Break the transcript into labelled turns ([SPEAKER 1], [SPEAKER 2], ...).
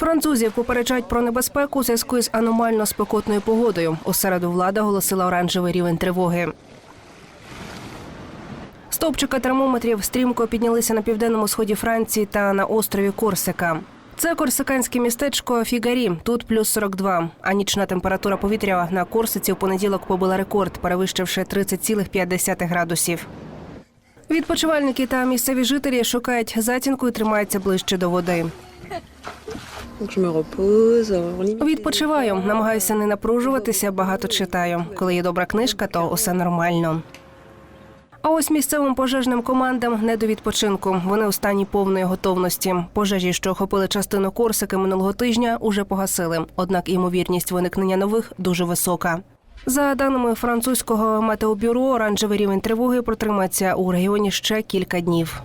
[SPEAKER 1] Французів попереджають про небезпеку у зв'язку із аномально спекотною погодою. У середу влада оголосила оранжевий рівень тривоги. Стовпчики термометрів стрімко піднялися на південному сході Франції та на острові Корсика. Це корсиканське містечко Фігарі. Тут плюс 42. А нічна температура повітря на Корсиці в понеділок побила рекорд, перевищивши 30,5 градусів. Відпочивальники та місцеві жителі шукають затінку і тримаються ближче до води. Відпочиваю, намагаюся не напружуватися, багато читаю. Коли є добра книжка, то усе нормально. А ось місцевим пожежним командам не до відпочинку. Вони у стані повної готовності. Пожежі, що охопили частину Корсики минулого тижня, уже погасили. Однак ймовірність виникнення нових дуже висока. За даними французького метеобюро, оранжевий рівень тривоги протримається у регіоні ще кілька днів.